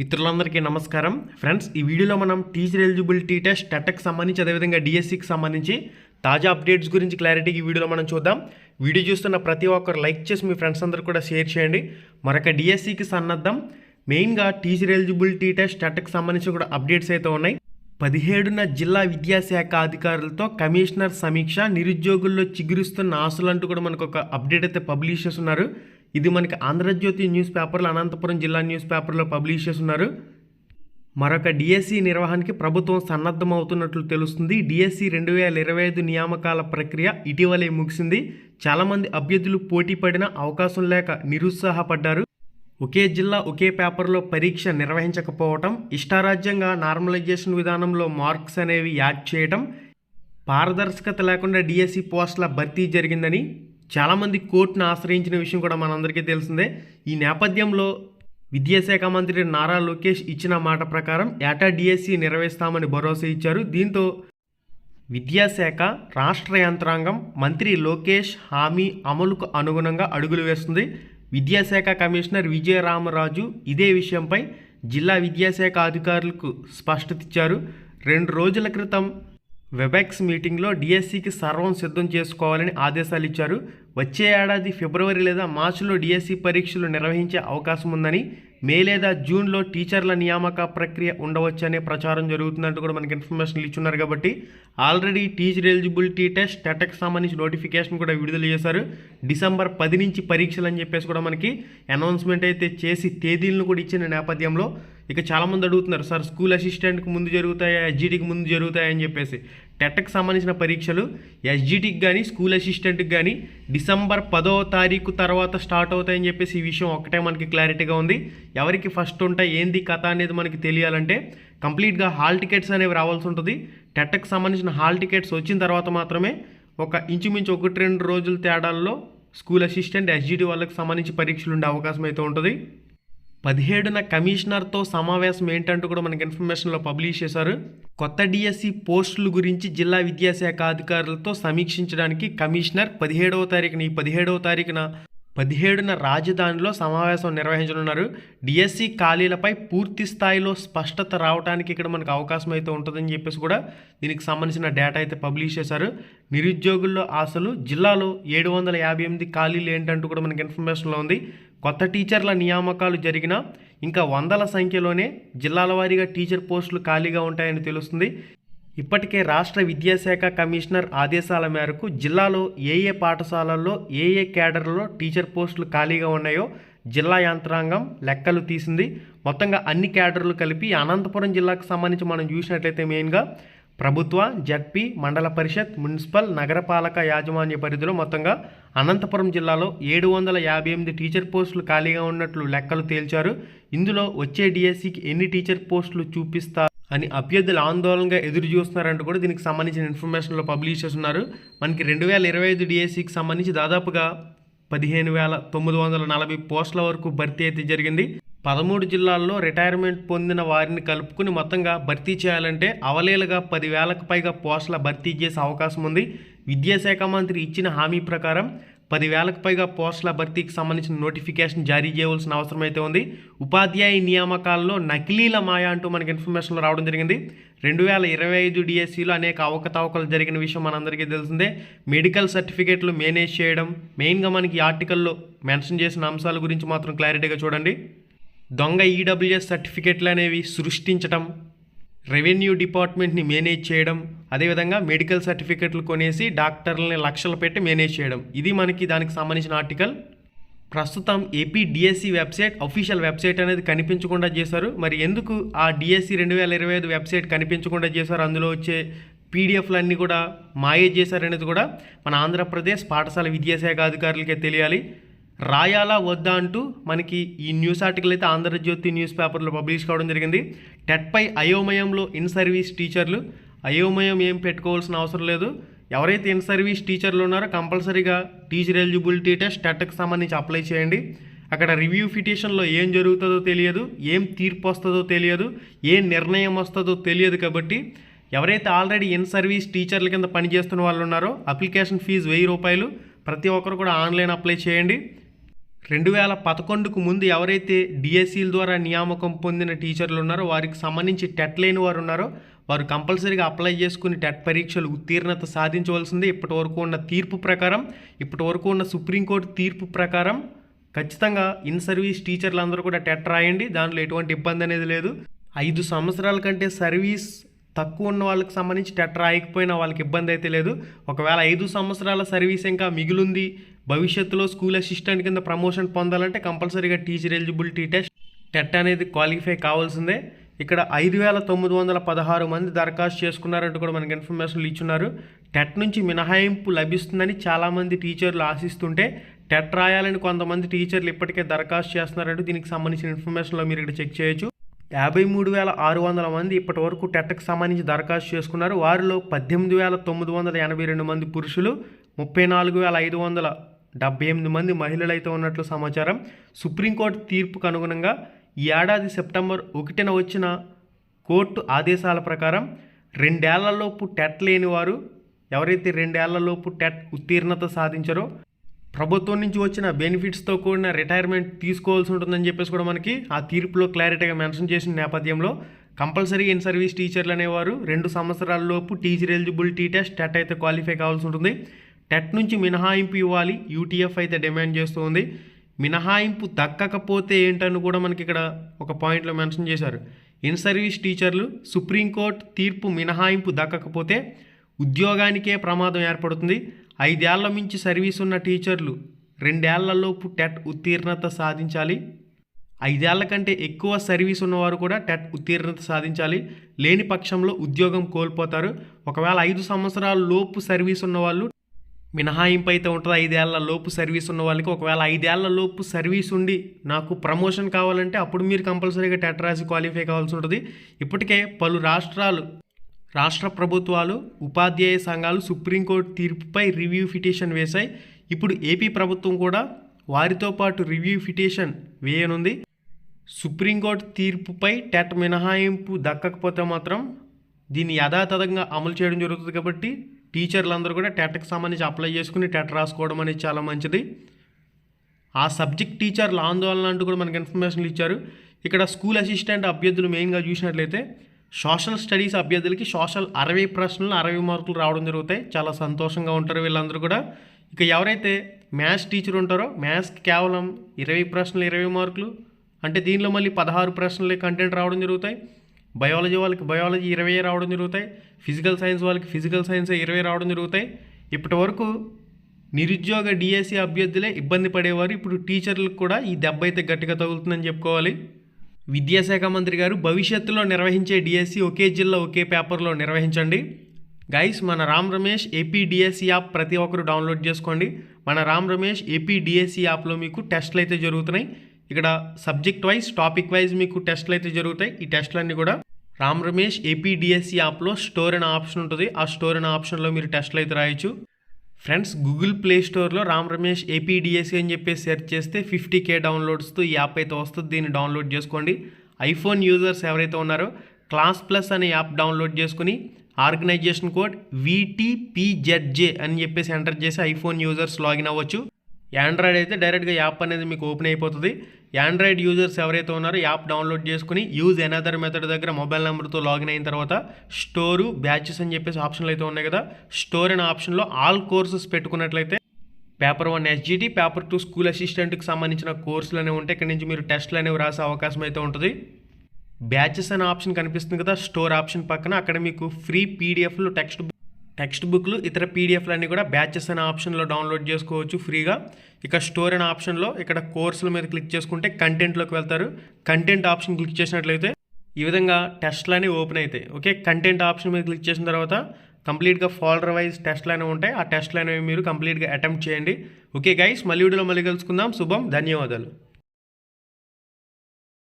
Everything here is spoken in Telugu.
మిత్రులందరికీ నమస్కారం. ఫ్రెండ్స్ ఈ వీడియోలో మనం టీచర్ ఎలిజిబిలిటీ టెస్ట్ టెట్కి సంబంధించి అదేవిధంగా డిఎస్సికి సంబంధించి తాజా అప్డేట్స్ గురించి క్లారిటీకి ఈ వీడియోలో మనం చూద్దాం. వీడియో చూస్తున్న ప్రతి ఒక్కరు లైక్ చేసి మీ ఫ్రెండ్స్ అందరూ కూడా షేర్ చేయండి. మరొక డిఎస్సికి సన్నద్ధం. మెయిన్గా టీచర్ ఎలిజిబిలిటీ టెస్ట్ టెట్కి సంబంధించి కూడా అప్డేట్స్ అయితే ఉన్నాయి. పదిహేడున జిల్లా విద్యాశాఖ అధికారులతో కమిషనర్ సమీక్ష నిరుద్యోగుల్లో చిగురుస్తున్న ఆశలంటూ కూడా మనకు ఒక అప్డేట్ అయితే పబ్లిష్ చేస్తున్నారు. ఇది మనకి ఆంధ్రజ్యోతి న్యూస్ పేపర్లో అనంతపురం జిల్లా న్యూస్ పేపర్లో పబ్లిష్ చేస్తున్నారు. మరొక డిఎస్సి నిర్వహణకి ప్రభుత్వం సన్నద్ధం అవుతున్నట్లు తెలుస్తుంది. డిఎస్సి రెండు వేల ఇరవై ఐదు నియామకాల ప్రక్రియ ఇటీవలే ముగిసింది. చాలామంది అభ్యర్థులు పోటీ పడిన అవకాశం లేక నిరుత్సాహపడ్డారు. ఒకే జిల్లా ఒకే పేపర్లో పరీక్ష నిర్వహించకపోవటం ఇష్టారాజ్యంగా నార్మలైజేషన్ విధానంలో మార్క్స్ అనేవి యాడ్ చేయటం పారదర్శకత లేకుండా డిఎస్సి పోస్టుల భర్తీ జరిగిందని చాలామంది కోర్టును ఆశ్రయించిన విషయం కూడా మనందరికీ తెలిసిందే. ఈ నేపథ్యంలో విద్యాశాఖ మంత్రి నారా లోకేష్ ఇచ్చిన మాట ప్రకారం ఏటా డిఎస్సి నిర్వహిస్తామని భరోసా ఇచ్చారు. దీంతో విద్యాశాఖ రాష్ట్ర యంత్రాంగం మంత్రి లోకేష్ హామీ అమలుకు అనుగుణంగా అడుగులు వేస్తుంది. విద్యాశాఖ కమిషనర్ విజయరామరాజు ఇదే విషయంపై జిల్లా విద్యాశాఖ అధికారులకు స్పష్టత ఇచ్చారు. రెండు రోజుల క్రితం వెబెక్స్ మీటింగ్లో డిఎస్సికి సర్వం సిద్ధం చేసుకోవాలని ఆదేశాలు ఇచ్చారు. వచ్చే ఏడాది ఫిబ్రవరి లేదా మార్చిలో డిఎస్సి పరీక్షలు నిర్వహించే అవకాశం ఉందని మే లేదా జూన్లో టీచర్ల నియామక ప్రక్రియ ఉండవచ్చనే ప్రచారం జరుగుతుందంటూ కూడా మనకి ఇన్ఫర్మేషన్ ఇచ్చున్నారు కాబట్టి ఆల్రెడీ టీచర్ ఎలిజిబిలిటీ టెస్ట్ టెటక్ సంబంధించి నోటిఫికేషన్ కూడా విడుదల చేశారు. డిసెంబర్ పది నుంచి పరీక్షలు అని చెప్పేసి కూడా మనకి అనౌన్స్మెంట్ అయితే చేసి తేదీలను కూడా ఇచ్చిన నేపథ్యంలో ఇక చాలామంది అడుగుతున్నారు సార్ స్కూల్ అసిస్టెంట్కి ముందు జరుగుతాయా ఎస్జిటికి ముందు జరుగుతాయా? అని చెప్పేసి. టెట్కి సంబంధించిన పరీక్షలు ఎస్జిటికి కానీ స్కూల్ అసిస్టెంట్కి కానీ డిసెంబర్ పదో తారీఖు తర్వాత స్టార్ట్ అవుతాయని చెప్పేసి ఈ విషయం ఒకటే మనకి క్లారిటీగా ఉంది. ఎవరికి ఫస్ట్ ఉంటాయి ఏంది కథ అనేది మనకి తెలియాలంటే కంప్లీట్గా హాల్ టికెట్స్ అనేవి రావాల్సి ఉంటుంది. టెట్కి సంబంధించిన హాల్ టికెట్స్ వచ్చిన తర్వాత మాత్రమే ఒక ఇంచుమించు ఒకటి రెండు రోజుల తేడాల్లో స్కూల్ అసిస్టెంట్ ఎస్జిటి వాళ్ళకి సంబంధించి పరీక్షలు ఉండే అవకాశం అయితే ఉంటుంది. పదిహేడున కమిషనర్తో సమావేశం ఏంటంటూ కూడా మనకి ఇన్ఫర్మేషన్లో పబ్లిష్ చేశారు. కొత్త డిఎస్సి పోస్టుల గురించి జిల్లా విద్యాశాఖ అధికారులతో సమీక్షించడానికి కమిషనర్ పదిహేడవ తారీఖున ఈ పదిహేడవ తారీఖున పదిహేడున రాజధానిలో సమావేశం నిర్వహించనున్నారు. డిఎస్సి ఖాళీలపై పూర్తి స్థాయిలో స్పష్టత రావడానికి ఇక్కడ మనకు అవకాశం అయితే ఉంటుందని చెప్పేసి కూడా దీనికి సంబంధించిన డేటా అయితే పబ్లిష్ చేశారు. నిరుద్యోగుల్లో ఆశలు జిల్లాలో ఏడు వందల యాభై ఎనిమిది ఖాళీలు ఏంటంటూ కూడా మనకి ఇన్ఫర్మేషన్లో ఉంది. కొత్త టీచర్ల నియామకాలు జరిగిన ఇంకా వందల సంఖ్యలోనే జిల్లాల వారీగా టీచర్ పోస్టులు ఖాళీగా ఉంటాయని తెలుస్తుంది. ఇప్పటికే రాష్ట్ర విద్యాశాఖ కమిషనర్ ఆదేశాల మేరకు జిల్లాలో ఏ ఏ పాఠశాలల్లో ఏ ఏ క్యాడర్లో టీచర్ పోస్టులు ఖాళీగా ఉన్నాయో జిల్లా యంత్రాంగం లెక్కలు తీసింది. మొత్తంగా అన్ని క్యాడర్లు కలిపి అనంతపురం జిల్లాకు సంబంధించి మనం చూసినట్లయితే మెయిన్గా ప్రభుత్వ జడ్పీ మండల పరిషత్ మున్సిపల్ నగరపాలక యాజమాన్య పరిధిలో మొత్తంగా అనంతపురం జిల్లాలో ఏడు వందల యాభై ఎనిమిది టీచర్ పోస్టులు ఖాళీగా ఉన్నట్లు లెక్కలు తేల్చారు. ఇందులో వచ్చే డిఎస్సికి ఎన్ని టీచర్ పోస్టులు చూపిస్తారు అని అభ్యర్థులు ఆందోళనగా ఎదురు చూస్తున్నారంటూ కూడా దీనికి సంబంధించిన ఇన్ఫర్మేషన్లో పబ్లిష్ చేస్తున్నారు. మనకి రెండు వేల ఇరవై ఐదు డిఎస్సికి సంబంధించి దాదాపుగా పదిహేను వేల తొమ్మిది వందల నలభై పోస్టుల వరకు భర్తీ అయితే జరిగింది. పదమూడు జిల్లాల్లో రిటైర్మెంట్ పొందిన వారిని కలుపుకుని మొత్తంగా భర్తీ చేయాలంటే అవలేలుగా పదివేలకు పైగా పోస్టుల భర్తీ చేసే అవకాశం ఉంది. విద్యాశాఖ మంత్రి ఇచ్చిన హామీ ప్రకారం పదివేలకు పైగా పోస్టుల భర్తీకి సంబంధించిన నోటిఫికేషన్ జారీ చేయవలసిన అవసరం అయితే ఉంది. ఉపాధ్యాయ నియామకాల్లో నకిలీల మాయ అంటూ మనకి ఇన్ఫర్మేషన్లో రావడం జరిగింది. రెండు వేల ఇరవై ఐదు డిఎస్సిలో అనేక అవకతవకలు జరిగిన విషయం మనందరికీ తెలిసిందే. మెడికల్ సర్టిఫికేట్లు మేనేజ్ చేయడం మెయిన్గా మనకి ఆర్టికల్లో మెన్షన్ చేసిన అంశాల గురించి మాత్రం క్లారిటీగా చూడండి. దొంగ ఈడబ్ల్యూఎస్ సర్టిఫికేట్లు అనేవి సృష్టించడం రెవెన్యూ డిపార్ట్మెంట్ని మేనేజ్ చేయడం అదేవిధంగా మెడికల్ సర్టిఫికెట్లు కొనేసి డాక్టర్లని లక్షలు పెట్టి మేనేజ్ చేయడం. ఇది మనకి దానికి సంబంధించిన ఆర్టికల్. ప్రస్తుతం AP DSC website official website అనేది కనిపించకుండా చేశారు. మరి ఎందుకు ఆ డిఎస్సి రెండు వేల ఇరవై ఐదు వెబ్సైట్ కనిపించకుండా చేశారు? అందులో వచ్చే పీడిఎఫ్లన్నీ కూడా మాయ చేశారనేది కూడా మన ఆంధ్రప్రదేశ్ పాఠశాల విద్యాశాఖ అధికారులకే తెలియాలి. రాయాలా వద్దా అంటూ మనకి ఈ న్యూస్ ఆర్టికల్ అయితే ఆంధ్రజ్యోతి న్యూస్ పేపర్లో పబ్లిష్ కావడం జరిగింది. టెట్పై అయోమయంలో ఇన్ సర్వీస్ టీచర్లు అయోమయం ఏం పెట్టుకోవాల్సిన అవసరం లేదు. ఎవరైతే ఇన్ సర్వీస్ టీచర్లు ఉన్నారో కంపల్సరీగా టీచర్ ఎలిజిబిలిటీ టెస్ట్ టెట్కి సంబంధించి అప్లై చేయండి. అక్కడ రివ్యూ ఫిటేషన్లో ఏం జరుగుతుందో తెలియదు ఏం తీర్పు వస్తుందో తెలియదు ఏం నిర్ణయం వస్తుందో తెలియదు కాబట్టి ఎవరైతే ఆల్రెడీ ఇన్ సర్వీస్ టీచర్ల కింద పనిచేస్తున్న వాళ్ళు ఉన్నారో అప్లికేషన్ ఫీజు వెయ్యి రూపాయలు ప్రతి ఒక్కరు కూడా ఆన్లైన్ అప్లై చేయండి. రెండు వేల పదకొండుకు ముందు ఎవరైతే డిఎస్సీల ద్వారా నియామకం పొందిన టీచర్లు ఉన్నారో వారికి సంబంధించి టెట్ లేని వారు ఉన్నారో వారు కంపల్సరీగా అప్లై చేసుకుని టెట్ పరీక్షలు ఉత్తీర్ణత సాధించవలసిందే. ఇప్పటి వరకు ఉన్న తీర్పు ప్రకారం ఇప్పటి వరకు ఉన్న సుప్రీంకోర్టు తీర్పు ప్రకారం ఖచ్చితంగా ఇన్ సర్వీస్ టీచర్లు అందరూ కూడా టెట్ రాయండి. దాంట్లో ఎటువంటి ఇబ్బంది అనేది లేదు. ఐదు సంవత్సరాల కంటే సర్వీస్ తక్కువ ఉన్న వాళ్ళకి సంబంధించి టెట్ రాయకపోయినా వాళ్ళకి ఇబ్బంది అయితే లేదు. ఒకవేళ ఐదు సంవత్సరాల సర్వీస్ ఇంకా మిగిలింది భవిష్యత్తులో స్కూల్ అసిస్టెంట్ కింద ప్రమోషన్ పొందాలంటే కంపల్సరీగా టీచర్ ఎలిజిబిలిటీ టెస్ట్ టెట్ అనేది క్వాలిఫై కావాల్సిందే. ఇక్కడ ఐదు వేల తొమ్మిది వందల పదహారు మంది దరఖాస్తు చేసుకున్నారంటూ కూడా మనకి ఇన్ఫర్మేషన్లు ఇచ్చున్నారు. టెట్ నుంచి మినహాయింపు లభిస్తుందని చాలామంది టీచర్లు ఆశిస్తుంటే టెట్ రాయాలని కొంతమంది టీచర్లు ఇప్పటికే దరఖాస్తు చేస్తున్నారంటూ దీనికి సంబంధించిన ఇన్ఫర్మేషన్లో మీరు ఇక్కడ చెక్ చేయొచ్చు. యాభై మూడు వేల ఆరు వందల మంది ఇప్పటి వరకు టెట్కు సంబంధించి దరఖాస్తు చేసుకున్నారు. వారిలో పద్దెనిమిది వేల తొమ్మిది వందల ఎనభై రెండు మంది పురుషులు ముప్పై నాలుగు వేల ఐదు వందల డెబ్బై ఎనిమిది మంది మహిళలు అయితే ఉన్నట్లు సమాచారం. సుప్రీంకోర్టు తీర్పుకు అనుగుణంగా ఈ ఏడాది సెప్టెంబర్ ఒకటిన వచ్చిన కోర్టు ఆదేశాల ప్రకారం రెండేళ్ళలోపు టెట్ లేని వారు ఎవరైతే రెండేళ్ళలోపు టెట్ ఉత్తీర్ణత సాధించారో ప్రభుత్వం నుంచి వచ్చిన బెనిఫిట్స్తో కూడిన రిటైర్మెంట్ తీసుకోవాల్సి ఉంటుందని చెప్పేసి కూడా మనకి ఆ తీర్పులో క్లారిటీగా మెన్షన్ చేసిన నేపథ్యంలో కంపల్సరీ ఇన్ సర్వీస్ టీచర్లు అనేవారు రెండు సంవత్సరాలలోపు టీచర్ ఎలిజిబిలిటీ టెస్ట్ టెట్ అయితే క్వాలిఫై కావాల్సి ఉంటుంది. టెట్ నుంచి మినహాయింపు ఇవ్వాలి యూటీఎఫ్ అయితే డిమాండ్ చేస్తూ ఉంది మినహాయింపు దక్కకపోతే ఏంటని కూడా మనకి ఇక్కడ ఒక పాయింట్లో మెన్షన్ చేశారు. ఇన్ సర్వీస్ టీచర్లు సుప్రీంకోర్టు తీర్పు మినహాయింపు దక్కకపోతే ఉద్యోగానికే ప్రమాదం ఏర్పడుతుంది. ఐదేళ్ళ మించి సర్వీస్ ఉన్న టీచర్లు రెండేళ్ళలోపు టెట్ ఉత్తీర్ణత సాధించాలి. ఐదేళ్ళ కంటే ఎక్కువ సర్వీస్ ఉన్నవారు కూడా టెట్ ఉత్తీర్ణత సాధించాలి. లేని పక్షంలో ఉద్యోగం కోల్పోతారు. ఒకవేళ ఐదు సంవత్సరాల లోపు సర్వీస్ ఉన్నవాళ్ళు మినహాయింపు అయితే ఉంటుంది. ఐదేళ్ళ లోపు సర్వీస్ ఉన్న వాళ్ళకి ఒకవేళ ఐదేళ్ళ లోపు సర్వీస్ ఉండి నాకు ప్రమోషన్ కావాలంటే అప్పుడు మీరు కంపల్సరీగా టెట్ రాసి క్వాలిఫై కావాల్సి ఉంటుంది. ఇప్పటికే పలు రాష్ట్రాలు రాష్ట్ర ప్రభుత్వాలు ఉపాధ్యాయ సంఘాలు సుప్రీంకోర్టు తీర్పుపై రివ్యూ పిటిషన్ వేశాయి. ఇప్పుడు ఏపీ ప్రభుత్వం కూడా వారితో పాటు రివ్యూ పిటిషన్ వేయనుంది. సుప్రీంకోర్టు తీర్పుపై టెట్ మినహాయింపు దక్కకపోతే మాత్రం దీన్ని యథాతథంగా అమలు చేయడం జరుగుతుంది కాబట్టి టీచర్లందరూ కూడా టెట్కి సంబంధించి అప్లై చేసుకుని టెట్ రాసుకోవడం అనేది చాలా మంచిది. ఆ సబ్జెక్ట్ టీచర్ల ఆందోళన అంటూ కూడా మనకి ఇన్ఫర్మేషన్లు ఇచ్చారు. ఇక్కడ స్కూల్ అసిస్టెంట్ అభ్యర్థులు మెయిన్గా చూసినట్లయితే సోషల్ స్టడీస్ అభ్యర్థులకి సోషల్ అరవై ప్రశ్నలు అరవై మార్కులు రావడం జరుగుతాయి చాలా సంతోషంగా ఉంటారు వీళ్ళందరూ కూడా. ఇక ఎవరైతే మ్యాథ్స్ టీచర్ ఉంటారో మ్యాథ్స్కి కేవలం ఇరవై ప్రశ్నలు ఇరవై మార్కులు అంటే దీనిలో మళ్ళీ పదహారు ప్రశ్నలే కంటెంట్ రావడం జరుగుతాయి. బయాలజీ వాళ్ళకి బయాలజీ ఇరవై రావడం జరుగుతాయి. ఫిజికల్ సైన్స్ వాళ్ళకి ఫిజికల్ సైన్స్ ఇరవై రావడం జరుగుతాయి. ఇప్పటి వరకు నిరుద్యోగ డిఎస్సి అభ్యర్థులే ఇబ్బంది పడేవారు. ఇప్పుడు టీచర్లకు కూడా ఈ దెబ్బ అయితే గట్టిగా తగులుతుందని చెప్పుకోవాలి. విద్యాశాఖ మంత్రి గారు భవిష్యత్తులో నిర్వహించే డిఎస్సి ఒకే జిల్లా ఒకే పేపర్లో నిర్వహించండి. గైస్ మన Ram Ramesh AP DSC app ప్రతి ఒక్కరు డౌన్లోడ్ చేసుకోండి. మన రామ్ రమేష్ ఏపీ డిఎస్సి యాప్లో మీకు టెస్ట్లు అయితే జరుగుతున్నాయి. ఇక్కడ సబ్జెక్ట్ వైజ్ టాపిక్ వైజ్ మీకు టెస్ట్లు అయితే జరుగుతాయి. ఈ టెస్ట్లన్నీ కూడా రామ్ రమేష్ ఏపీ డిఎస్సి యాప్లో స్టోర్ అనే ఆప్షన్ ఉంటుంది. ఆ స్టోర్ అనే ఆప్షన్లో మీరు టెస్ట్లు అయితే రాయొచ్చు. ఫ్రెండ్స్ గూగుల్ ప్లే స్టోర్లో రామ్ రమేష్ ఏపీడిఎస్సి అని చెప్పి సెర్చ్ చేస్తే ఫిఫ్టీ కే డౌన్లోడ్స్తో ఈ యాప్ అయితే వస్తుంది. దీన్ని డౌన్లోడ్ చేసుకోండి. ఐఫోన్ యూజర్స్ ఎవరైతే ఉన్నారో క్లాస్ ప్లస్ అనే యాప్ డౌన్లోడ్ చేసుకుని ఆర్గనైజేషన్ కోడ్ విటిపిజెడ్జే అని చెప్పేసి ఎంటర్ చేసి ఐఫోన్ యూజర్స్ లాగిన్ అవ్వచ్చు. యాండ్రాయిడ్ అయితే డైరెక్ట్గా యాప్ అనేది మీకు ఓపెన్ అయిపోతుంది. యాండ్రాయిడ్ యూజర్స్ ఎవరైతే ఉన్నారో యాప్ డౌన్లోడ్ చేసుకుని యూజ్ ఎనదర్ మెథడ్ దగ్గర మొబైల్ నెంబర్తో లాగిన్ అయిన తర్వాత స్టోరు బ్యాచెస్ అని చెప్పేసి ఆప్షన్లు అయితే ఉన్నాయి కదా. స్టోర్ అనే ఆప్షన్లో ఆల్ కోర్సెస్ పెట్టుకున్నట్లయితే paper one SGT paper two school అసిస్టెంట్కి సంబంధించిన కోర్సులు అనేవి ఉంటాయి ఇక్కడ నుంచి మీరు టెస్ట్లు అనేవి రాసే అవకాశం అయితే ఉంటుంది. బ్యాచెస్ అనే ఆప్షన్ కనిపిస్తుంది కదా స్టోర్ ఆప్షన్ పక్కన. అక్కడ మీకు ఫ్రీ పీడిఎఫ్లు టెక్స్ట్ బుక్ టెక్స్ట్ బుక్లు ఇతర పీడిఎఫ్లన్నీ కూడా బ్యాచెస్ అనే ఆప్షన్లో డౌన్లోడ్ చేసుకోవచ్చు ఫ్రీగా. ఇక స్టోర్ అనే ఆప్షన్లో ఇక్కడ కోర్సుల మీద క్లిక్ చేసుకుంటే కంటెంట్లోకి వెళ్తారు. కంటెంట్ ఆప్షన్ క్లిక్ చేసినట్లయితే ఈ విధంగా టెస్ట్లు అనేవి ఓపెన్ అవుతాయి. ఓకే కంటెంట్ ఆప్షన్ మీద క్లిక్ చేసిన తర్వాత కంప్లీట్గా ఫాల్డర్ వైజ్ టెస్ట్లు అనేవి ఉంటాయి. ఆ టెస్ట్లు అనేవి మీరు కంప్లీట్గా అటెంప్ట్ చేయండి. ఓకే గైస్ మళ్ళీ వీడియోలో మళ్ళీ కలుసుకుందాం. శుభం ధన్యవాదాలు.